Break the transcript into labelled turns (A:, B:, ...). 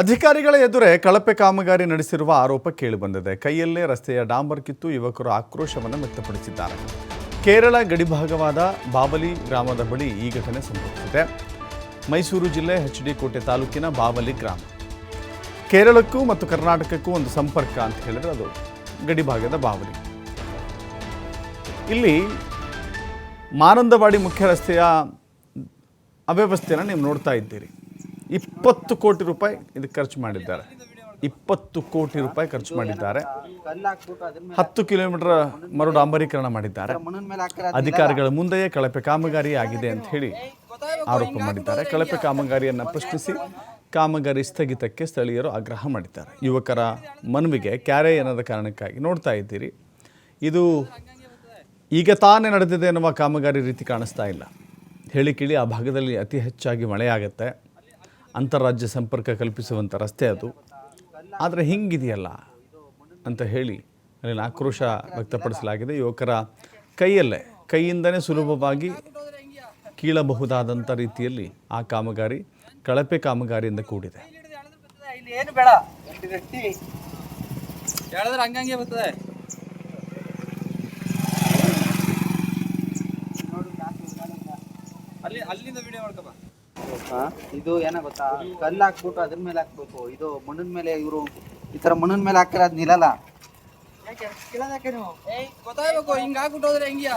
A: ಅಧಿಕಾರಿಗಳ ಎದುರೇ ಕಳಪೆ ಕಾಮಗಾರಿ ನಡೆಸಿರುವ ಆರೋಪ ಕೇಳಿಬಂದಿದೆ. ಕೈಯಲ್ಲೇ ರಸ್ತೆಯ ಡಾಂಬರ್ ಕಿತ್ತು ಯುವಕರು ಆಕ್ರೋಶವನ್ನು ವ್ಯಕ್ತಪಡಿಸಿದ್ದಾರೆ. ಕೇರಳ ಗಡಿಭಾಗವಾದ ಬಾಬಲಿ ಗ್ರಾಮದ ಬಳಿ ಈ ಘಟನೆ ಸಂಭವಿಸಿದೆ. ಮೈಸೂರು ಜಿಲ್ಲೆ ಎಚ್ ಡಿ ಕೋಟೆ ತಾಲೂಕಿನ ಬಾಬಲಿ ಗ್ರಾಮ. ಕೇರಳಕ್ಕೂ ಮತ್ತು ಕರ್ನಾಟಕಕ್ಕೂ ಒಂದು ಸಂಪರ್ಕ ಅಂತ ಹೇಳಿದ್ರೆ ಅದು ಗಡಿಭಾಗದ ಬಾವಲಿ. ಇಲ್ಲಿ ಮಾನಂದವಾಡಿ ಮುಖ್ಯ ರಸ್ತೆಯ ಅವ್ಯವಸ್ಥೆಯನ್ನು ನೀವು ನೋಡ್ತಾ ಇದ್ದೀರಿ. ಇಪ್ಪತ್ತು ಕೋಟಿ ರೂಪಾಯಿ ಇದಕ್ಕೆ ಖರ್ಚು ಮಾಡಿದ್ದಾರೆ. ಇಪ್ಪತ್ತು ಕೋಟಿ ರೂಪಾಯಿ ಖರ್ಚು ಮಾಡಿದ್ದಾರೆ. ಹತ್ತು ಕಿಲೋಮೀಟರ್ ಮರು ಡಾಂಬರೀಕರಣ ಮಾಡಿದ್ದಾರೆ. ಅಧಿಕಾರಿಗಳ ಮುಂದೆಯೇ ಕಳಪೆ ಕಾಮಗಾರಿ ಆಗಿದೆ ಅಂತ ಹೇಳಿ ಆರೋಪ ಮಾಡಿದ್ದಾರೆ. ಕಳಪೆ ಕಾಮಗಾರಿಯನ್ನು ಪ್ರಶ್ನಿಸಿ ಕಾಮಗಾರಿ ಸ್ಥಗಿತಕ್ಕೆ ಸ್ಥಳೀಯರು ಆಗ್ರಹ ಮಾಡಿದ್ದಾರೆ. ಯುವಕರ ಮನವಿಗೆ ಕ್ಯಾರೆ ಎನ್ನದ ಕಾರಣಕ್ಕಾಗಿ ನೋಡ್ತಾ ಇದ್ದೀರಿ. ಇದು ಈಗ ತಾನೇ ನಡೆದಿದೆ ಎನ್ನುವ ಕಾಮಗಾರಿ ರೀತಿ ಕಾಣಿಸ್ತಾ ಇಲ್ಲ. ಹೇಳಿ ಕೇಳಿ ಆ ಭಾಗದಲ್ಲಿ ಅತಿ ಹೆಚ್ಚಾಗಿ ಮಳೆಯಾಗತ್ತೆ. ಅಂತಾರಾಜ್ಯ ಸಂಪರ್ಕ ಕಲ್ಪಿಸುವಂಥ ರಸ್ತೆ ಅದು. ಆದರೆ ಹಿಂಗಿದೆಯಲ್ಲ ಅಂತ ಹೇಳಿ ಅಲ್ಲಿನ ಆಕ್ರೋಶ ವ್ಯಕ್ತಪಡಿಸಲಾಗಿದೆ. ಯುವಕರ ಕೈಯಲ್ಲೇ, ಕೈಯಿಂದನೇ ಸುಲಭವಾಗಿ ಕೀಳಬಹುದಾದಂಥ ರೀತಿಯಲ್ಲಿ ಆ ಕಾಮಗಾರಿ, ಕಳಪೆ ಕಾಮಗಾರಿಯಿಂದ ಕೂಡಿದೆ.
B: ಅಲ್ಲಿ ಅಲ್ಲಿಂದ ವಿಡಿಯೋ?
C: ಇದು ಏನ ಗೊತ್ತಾ? ಕಲ್ಲು ಹಾಕ್ಬಿಟ್ಟು ಅದ್ರ ಮೇಲೆ ಹಾಕ್ಬೇಕು. ಇದು ಮಣ್ಣಿನ ಮೇಲೆ ಇವರು ಈ ತರ ಮಣ್ಣಿನ ಮೇಲೆ ಹಾಕಿರ ಅದ್ ನಿಲ್ಲಲ್ಲ.
B: ಗೊತ್ತಾಗ್ಬೇಕು. ಹಿಂಗ್ ಹಾಕ್ಬಿಟ್ಟು ಹೋದ್ರೆ ಹೆಂಗ್ಯಾ?